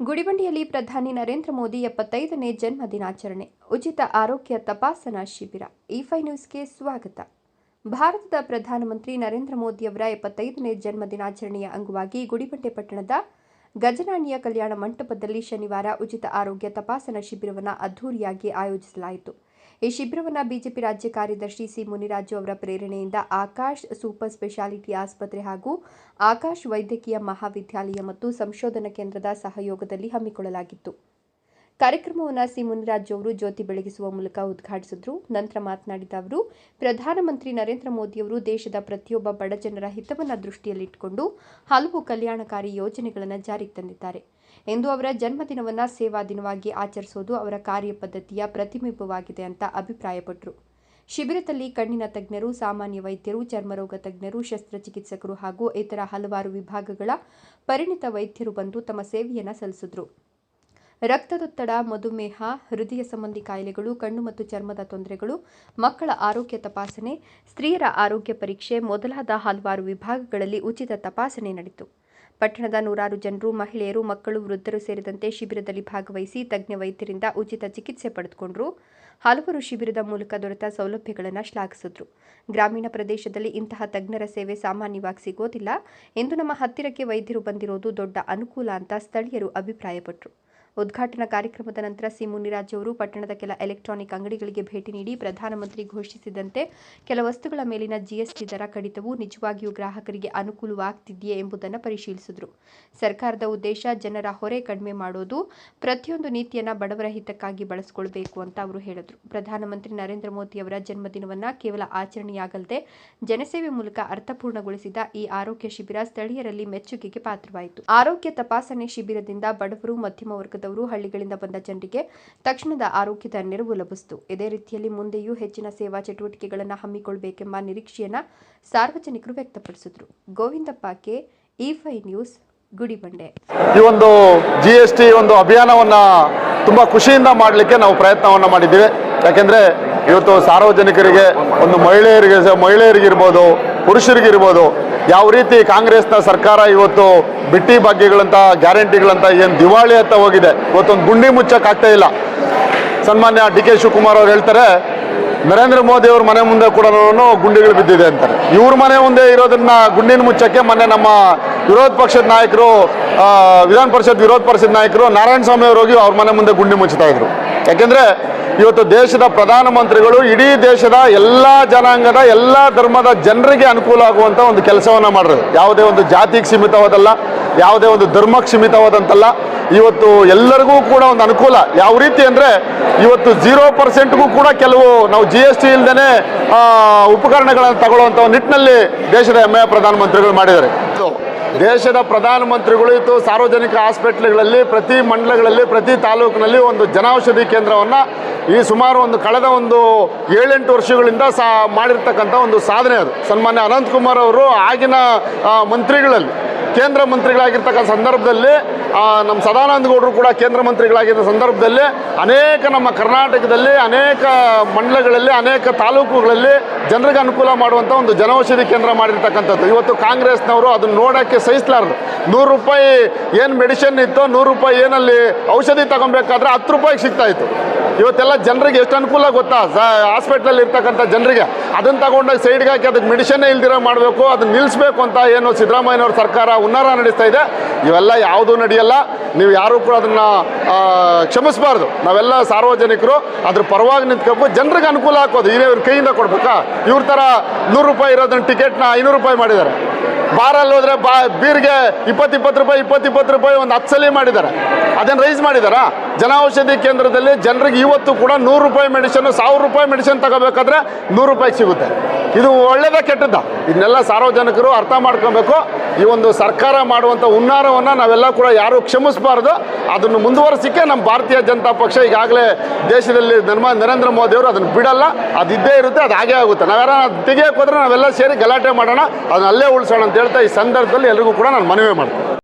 ಗುಡಿಬಂಡೆಯಲ್ಲಿ ಪ್ರಧಾನಿ ನರೇಂದ್ರ ಮೋದಿ ಎಪ್ಪತ್ತೈದನೇ ಜನ್ಮ ದಿನಾಚರಣೆ, ಉಚಿತ ಆರೋಗ್ಯ ತಪಾಸಣಾ ಶಿಬಿರ ಇಫೈ ನ್ಯೂಸ್ಗೆ ಸ್ವಾಗತ. ಭಾರತದ ಪ್ರಧಾನಮಂತ್ರಿ ನರೇಂದ್ರ ಮೋದಿಯವರ ಎಪ್ಪತ್ತೈದನೇ ಜನ್ಮ ದಿನಾಚರಣೆಯ ಅಂಗವಾಗಿ ಗುಡಿಬಂಡೆ ಪಟ್ಟಣದ ಗಜನಾಣಿಯ ಕಲ್ಯಾಣ ಮಂಟಪದಲ್ಲಿ ಶನಿವಾರ ಉಚಿತ ಆರೋಗ್ಯ ತಪಾಸಣಾ ಶಿಬಿರವನ್ನು ಅದ್ದೂರಿಯಾಗಿ ಆಯೋಜಿಸಲಾಯಿತು. ಈ ಶಿಬಿರವನ್ನು ಬಿಜೆಪಿ ರಾಜ್ಯ ಕಾರ್ಯದರ್ಶಿ ಸಿ ಮುನಿರಾಜು ಅವರ ಪ್ರೇರಣೆಯಿಂದ ಆಕಾಶ್ ಸೂಪರ್ ಸ್ಪೆಷಾಲಿಟಿ ಆಸ್ಪತ್ರೆ ಹಾಗೂ ಆಕಾಶ್ ವೈದ್ಯಕೀಯ ಮಹಾವಿದ್ಯಾಲಯ ಮತ್ತು ಸಂಶೋಧನಾ ಕೇಂದ್ರದ ಸಹಯೋಗದಲ್ಲಿ ಹಮ್ಮಿಕೊಳ್ಳಲಾಗಿತ್ತು. ಕಾರ್ಯಕ್ರಮವನ್ನು ಸಿ ಮುನಿರಾಜ್ ಅವರು ಜ್ಯೋತಿ ಬೆಳಗಿಸುವ ಮೂಲಕ ಉದ್ಘಾಟಿಸಿದ್ರು. ನಂತರ ಮಾತನಾಡಿದ ಅವರು, ಪ್ರಧಾನಮಂತ್ರಿ ನರೇಂದ್ರ ಮೋದಿಯವರು ದೇಶದ ಪ್ರತಿಯೊಬ್ಬ ಬಡಜನರ ಹಿತವನ್ನು ದೃಷ್ಟಿಯಲ್ಲಿಟ್ಟುಕೊಂಡು ಹಲವು ಕಲ್ಯಾಣಕಾರಿ ಯೋಜನೆಗಳನ್ನು ಜಾರಿಗೆ ತಂದಿದ್ದಾರೆ. ಎಂದು ಅವರ ಜನ್ಮದಿನವನ್ನು ಸೇವಾ ದಿನವಾಗಿ ಆಚರಿಸುವುದು ಅವರ ಕಾರ್ಯಪದ್ಧತಿಯ ಪ್ರತಿಬಿಂಬವಾಗಿದೆ ಅಂತ ಅಭಿಪ್ರಾಯಪಟ್ಟರು ಶಿಬಿರದಲ್ಲಿ ಕಣ್ಣಿನ ತಜ್ಞರು, ಸಾಮಾನ್ಯ ವೈದ್ಯರು, ಚರ್ಮರೋಗ ತಜ್ಞರು, ಶಸ್ತ್ರಚಿಕಿತ್ಸಕರು ಹಾಗೂ ಇತರ ಹಲವಾರು ವಿಭಾಗಗಳ ಪರಿಣಿತ ವೈದ್ಯರು ಬಂದು ತಮ್ಮ ಸೇವೆಯನ್ನು ಸಲ್ಲಿಸಿದರು. ರಕ್ತದೊತ್ತಡ, ಮಧುಮೇಹ, ಹೃದಯ ಸಂಬಂಧಿ ಕಾಯಿಲೆಗಳು, ಕಣ್ಣು ಮತ್ತು ಚರ್ಮದ ತೊಂದರೆಗಳು, ಮಕ್ಕಳ ಆರೋಗ್ಯ ತಪಾಸಣೆ, ಸ್ತ್ರೀಯರ ಆರೋಗ್ಯ ಪರೀಕ್ಷೆ ಮೊದಲಾದ ಹಲವಾರು ವಿಭಾಗಗಳಲ್ಲಿ ಉಚಿತ ತಪಾಸಣೆ ನಡೆಯಿತು. ಪಟ್ಟಣದ ನೂರಾರು ಜನರು, ಮಹಿಳೆಯರು, ಮಕ್ಕಳು, ವೃದ್ಧರು ಸೇರಿದಂತೆ ಶಿಬಿರದಲ್ಲಿ ಭಾಗವಹಿಸಿ ತಜ್ಞ ವೈದ್ಯರಿಂದ ಉಚಿತ ಚಿಕಿತ್ಸೆ ಪಡೆದುಕೊಂಡರು. ಹಲವರು ಶಿಬಿರದ ಮೂಲಕ ದೊರೆತ ಸೌಲಭ್ಯಗಳನ್ನು ಶ್ಲಾಘಿಸಿದ್ರು. ಗ್ರಾಮೀಣ ಪ್ರದೇಶದಲ್ಲಿ ಇಂತಹ ತಜ್ಞರ ಸೇವೆ ಸಾಮಾನ್ಯವಾಗಿ ಸಿಗೋದಿಲ್ಲ. ಎಂದು ನಮ್ಮ ಹತ್ತಿರಕ್ಕೆ ವೈದ್ಯರು ಬಂದಿರೋದು ದೊಡ್ಡ ಅನುಕೂಲ ಅಂತ ಸ್ಥಳೀಯರು ಅಭಿಪ್ರಾಯಪಟ್ಟರು ಉದ್ಘಾಟನಾ ಕಾರ್ಯಕ್ರಮದ ನಂತರ ಸಿ ಮುನಿರಾಜ್ ಅವರು ಪಟ್ಟಣದ ಕೆಲ ಎಲೆಕ್ಟ್ರಾನಿಕ್ ಅಂಗಡಿಗಳಿಗೆ ಭೇಟಿ ನೀಡಿ ಪ್ರಧಾನಮಂತ್ರಿ ಘೋಷಿಸಿದಂತೆ ಕೆಲ ವಸ್ತುಗಳ ಮೇಲಿನ ಜಿಎಸ್ಟಿ ದರ ಕಡಿತವು ನಿಜವಾಗಿಯೂ ಗ್ರಾಹಕರಿಗೆ ಅನುಕೂಲವಾಗ್ತಿದೆಯೇ ಎಂಬುದನ್ನು ಪರಿಶೀಲಿಸಿದರು. ಸರ್ಕಾರದ ಉದ್ದೇಶ ಜನರ ಹೊರೆ ಕಡಿಮೆ ಮಾಡೋದು, ಪ್ರತಿಯೊಂದು ನೀತಿಯನ್ನು ಬಡವರ ಹಿತಕ್ಕಾಗಿ ಬಳಸಿಕೊಳ್ಬೇಕು ಅಂತ ಅವರು ಹೇಳಿದರು. ಪ್ರಧಾನಮಂತ್ರಿ ನರೇಂದ್ರ ಮೋದಿ ಅವರ ಜನ್ಮದಿನವನ್ನು ಕೇವಲ ಆಚರಣೆಯಾಗಲ್ಲದೆ ಜನಸೇವೆ ಮೂಲಕ ಅರ್ಥಪೂರ್ಣಗೊಳಿಸಿದ ಈ ಆರೋಗ್ಯ ಶಿಬಿರ ಸ್ಥಳೀಯರಲ್ಲಿ ಮೆಚ್ಚುಗೆಗೆ ಪಾತ್ರವಾಯಿತು. ಆರೋಗ್ಯ ತಪಾಸಣೆ ಶಿಬಿರದಿಂದ ಬಡವರು, ಮಧ್ಯಮ ವರ್ಗದವರು ಹಳ್ಳಿಗಳಿಂದ ಬಂದ ಜನರಿಗೆ ತಕ್ಷಣದ ಆರೋಗ್ಯದ ನೆರವು ಲಭಿಸಿತು. ಇದೇ ರೀತಿಯಲ್ಲಿ ಮುಂದೆಯೂ ಹೆಚ್ಚಿನ ಸೇವಾ ಚಟುವಟಿಕೆಗಳನ್ನು ಹಮ್ಮಿಕೊಳ್ಳಬೇಕೆಂಬ ನಿರೀಕ್ಷೆಯನ್ನು ಸಾರ್ವಜನಿಕರು ವ್ಯಕ್ತಪಡಿಸಿದರು. Govindappa K, E fi news, Gudibande. ಈ ಒಂದು ಜಿ ಎಸ್ ಟಿ ಒಂದು ಅಭಿಯಾನವನ್ನ ತುಂಬಾ ಖುಷಿಯಿಂದ ಮಾಡಲಿಕ್ಕೆ ನಾವು ಪ್ರಯತ್ನವನ್ನ ಮಾಡಿದ್ದೇವೆ. ಯಾಕೆಂದ್ರೆ ಇವತ್ತು ಸಾರ್ವಜನಿಕರಿಗೆ, ಒಂದು ಮಹಿಳೆಯರಿಗೆ ಮಹಿಳೆಯರಿಗಿರ್ಬೋದು ಪುರುಷರಿಗಿರ್ಬೋದು, ಯಾವ ರೀತಿ ಕಾಂಗ್ರೆಸ್ನ ಸರ್ಕಾರ ಇವತ್ತು ಬಿಟ್ಟಿ ಭಾಗ್ಯಗಳಂತ, ಗ್ಯಾರಂಟಿಗಳಂತ, ಏನು ದಿವಾಳಿ ಅಂತ ಹೋಗಿದೆ, ಇವತ್ತೊಂದು ಗುಂಡಿ ಮುಚ್ಚಕ್ಕಾಗ್ತಾ ಇಲ್ಲ. ಸನ್ಮಾನ್ಯ ಡಿ ಕೆ ಶಿವಕುಮಾರ್ ಅವ್ರು ಹೇಳ್ತಾರೆ, ನರೇಂದ್ರ ಮೋದಿ ಅವ್ರ ಮನೆ ಮುಂದೆ ಕೂಡ ಗುಂಡಿಗಳು ಬಿದ್ದಿದೆ ಅಂತಾರೆ. ಇವ್ರ ಮನೆ ಮುಂದೆ ಇರೋದನ್ನ ಗುಂಡಿನ ಮುಚ್ಚಕ್ಕೆ ಮೊನ್ನೆ ನಮ್ಮ ವಿರೋಧ ಪಕ್ಷದ ನಾಯಕರು ವಿಧಾನ ಪರಿಷತ್ ವಿರೋಧ ಪರಿಷತ್ ನಾಯಕರು ನಾರಾಯಣ ಸ್ವಾಮಿ ಅವರು ಹೋಗಿ ಅವ್ರ ಮನೆ ಮುಂದೆ ಗುಂಡಿ ಮುಚ್ಚುತ್ತಾ ಇದ್ರು. ಯಾಕೆಂದ್ರೆ ಇವತ್ತು ದೇಶದ ಪ್ರಧಾನಮಂತ್ರಿಗಳು ಇಡೀ ದೇಶದ ಎಲ್ಲ ಜನಾಂಗದ, ಎಲ್ಲ ಧರ್ಮದ ಜನರಿಗೆ ಅನುಕೂಲ ಆಗುವಂತ ಒಂದು ಕೆಲಸವನ್ನ ಮಾಡಿರೋದು ಯಾವುದೇ ಒಂದು ಜಾತಿಗೆ ಸೀಮಿತವಾದಲ್ಲ, ಯಾವುದೇ ಒಂದು ಧರ್ಮಕ್ಕೆ ಸೀಮಿತವಾದಂತಲ್ಲ. ಇವತ್ತು ಎಲ್ಲರಿಗೂ ಕೂಡ ಒಂದು ಅನುಕೂಲ. ಯಾವ ರೀತಿ ಅಂದ್ರೆ ಇವತ್ತು ಜೀರೋ ಪರ್ಸೆಂಟ್ಗೂ ಕೂಡ ಕೆಲವು ನಾವು ಜಿ ಎಸ್ ಟಿ ಇಲ್ದೇನೆ ಉಪಕರಣಗಳನ್ನು ತಗೊಳ್ಳುವಂಥ ನಿಟ್ಟಿನಲ್ಲಿ ದೇಶದ ಹೆಮ್ಮೆಯ ಪ್ರಧಾನಮಂತ್ರಿಗಳು ಮಾಡಿದ್ದಾರೆ. ದೇಶದ ಪ್ರಧಾನಮಂತ್ರಿಗಳು ಇತ್ತು. ಸಾರ್ವಜನಿಕ ಹಾಸ್ಪಿಟ್ಲ್ಗಳಲ್ಲಿ, ಪ್ರತಿ ಮಂಡಲಗಳಲ್ಲಿ, ಪ್ರತಿ ತಾಲೂಕಿನಲ್ಲಿ ಒಂದು ಜನೌಷಧಿ ಕೇಂದ್ರವನ್ನು ಈ ಸುಮಾರು ಒಂದು ಕಳೆದ ಒಂದು ಏಳೆಂಟು ವರ್ಷಗಳಿಂದ ಸಾ ಮಾಡಿರ್ತಕ್ಕಂಥ ಒಂದು ಸಾಧನೆ ಅದು. ಸನ್ಮಾನ್ಯ ಅನಂತಕುಮಾರ್ ಅವರು ಆಗಿನ ಮಂತ್ರಿಗಳಲ್ಲಿ. ಕೇಂದ್ರ ಮಂತ್ರಿಗಳಾಗಿರ್ತಕ್ಕಂಥ ಸಂದರ್ಭದಲ್ಲಿ ನಮ್ಮ ಸದಾನಂದ ಗೌಡರು ಕೂಡ ಕೇಂದ್ರ ಮಂತ್ರಿಗಳಾಗಿದ್ದ ಸಂದರ್ಭದಲ್ಲಿ ಅನೇಕ ನಮ್ಮ ಕರ್ನಾಟಕದಲ್ಲಿ, ಅನೇಕ ಮಂಡಲಗಳಲ್ಲಿ, ಅನೇಕ ತಾಲೂಕುಗಳಲ್ಲಿ ಜನರಿಗೆ ಅನುಕೂಲ ಮಾಡುವಂಥ ಒಂದು ಜನೌಷಧಿ ಕೇಂದ್ರ ಮಾಡಿರ್ತಕ್ಕಂಥದ್ದು. ಇವತ್ತು ಕಾಂಗ್ರೆಸ್ನವರು ಅದನ್ನು ನೋಡೋಕ್ಕೆ ಸಹಿಸಲಾರದು. ನೂರು ರೂಪಾಯಿ ಏನು ಮೆಡಿಸಿನ್ ಇತ್ತು, ನೂರು ರೂಪಾಯಿ ಏನಲ್ಲಿ ಔಷಧಿ ತಗೊಬೇಕಾದ್ರೆ ಹತ್ತು ರೂಪಾಯಿಗೆ ಸಿಗ್ತಾ ಇತ್ತು. ಇವತ್ತೆಲ್ಲ ಜನರಿಗೆ ಎಷ್ಟು ಅನುಕೂಲ ಗೊತ್ತಾ? ಹಾಸ್ಪಿಟ್ಲಲ್ಲಿ ಇರ್ತಕ್ಕಂಥ ಜನರಿಗೆ. ಅದನ್ನ ತಗೊಂಡಾಗ ಸೈಡ್ಗೆ ಹಾಕಿ ಅದಕ್ಕೆ ಮೆಡಿಷನ್ನೇ ಇಲ್ದಿರ ಮಾಡಬೇಕು, ಅದನ್ನ ನಿಲ್ಲಿಸಬೇಕು ಅಂತ ಏನು ಸಿದ್ದರಾಮಯ್ಯನವ್ರ ಸರ್ಕಾರ ಹುನ್ನಾರ ನಡೆಸ್ತಾ ಇದೆ. ಇವೆಲ್ಲ ಯಾವುದೂ ನಡೆಯಲ್ಲ. ನೀವು ಯಾರೂ ಕೂಡ ಅದನ್ನು ಕ್ಷಮಿಸಬಾರ್ದು. ನಾವೆಲ್ಲ ಸಾರ್ವಜನಿಕರು, ಅದ್ರ ಪರವಾಗಿ ನಿಂತ್ಕೋಬೇಕು. ಜನರಿಗೆ ಅನುಕೂಲ ಹಾಕೋದು. ಇವ್ರ ಕೈಯಿಂದ ಕೊಡ್ಬೇಕಾ? ಇವ್ರ ಥರ ನೂರು ರೂಪಾಯಿ ಇರೋದನ್ನ ಟಿಕೆಟ್ನ ಐನೂರು ರೂಪಾಯಿ ಮಾಡಿದ್ದಾರೆ. ಬಾರಲ್ಲಿ ಹೋದ್ರೆ ಬಾ, ಬೀರ್ಗೆ ಇಪ್ಪತ್ತು ಇಪ್ಪತ್ತು ರೂಪಾಯಿ, ಇಪ್ಪತ್ತು ಇಪ್ಪತ್ತು ರೂಪಾಯಿ ಒಂದು ಹತ್ತು ಸಲ ಮಾಡಿದ್ದಾರೆ. ಅದನ್ನು ರೈಸ್ ಮಾಡಿದಾರಾ? ಜನೌಷಧಿ ಕೇಂದ್ರದಲ್ಲಿ ಜನರಿಗೆ ಇವತ್ತು ಕೂಡ ನೂರು ರೂಪಾಯಿ ಮೆಡಿಸಿನ್ ಸಾವಿರ ರೂಪಾಯಿ ಮೆಡಿಸಿನ್ ತಗೋಬೇಕಾದ್ರೆ ನೂರು ರೂಪಾಯಿಗೆ ಸಿಗುತ್ತೆ. ಇದು ಒಳ್ಳೇದ ಕೆಟ್ಟದ್ದ. ಇದನ್ನೆಲ್ಲ ಸಾರ್ವಜನಿಕರು ಅರ್ಥ ಮಾಡ್ಕೊಬೇಕು. ಈ ಒಂದು ಸರ್ಕಾರ ಮಾಡುವಂಥ ಹುನ್ನಾರವನ್ನು ನಾವೆಲ್ಲ ಕೂಡ ಯಾರು ಕ್ಷಮಿಸಬಾರ್ದು. ಅದನ್ನು ಮುಂದುವರಿಸಿಕೆ ನಮ್ಮ ಭಾರತೀಯ ಜನತಾ ಪಕ್ಷ ಈಗಾಗಲೇ ದೇಶದಲ್ಲಿ ನಮ್ಮ ನರೇಂದ್ರ ಮೋದಿ ಅವರು ಅದನ್ನು ಬಿಡಲ್ಲ. ಅದು ಇದ್ದೇ ಇರುತ್ತೆ, ಅದು ಹಾಗೇ ಆಗುತ್ತೆ. ನಾವೆಲ್ಲ ತೆಗಿಯೋಕೆ ಹೋದ್ರೆ ನಾವೆಲ್ಲ ಸೇರಿ ಗಲಾಟೆ ಮಾಡೋಣ. ಅದನ್ನ ಅಲ್ಲೇ ಉಳಿಸೋಣ ಅಂತ ಹೇಳ್ತಾ ಈ ಸಂದರ್ಭದಲ್ಲಿ ಎಲ್ರಿಗೂ ಕೂಡ ನಾನು ಮನವಿ ಮಾಡ್ತೀನಿ.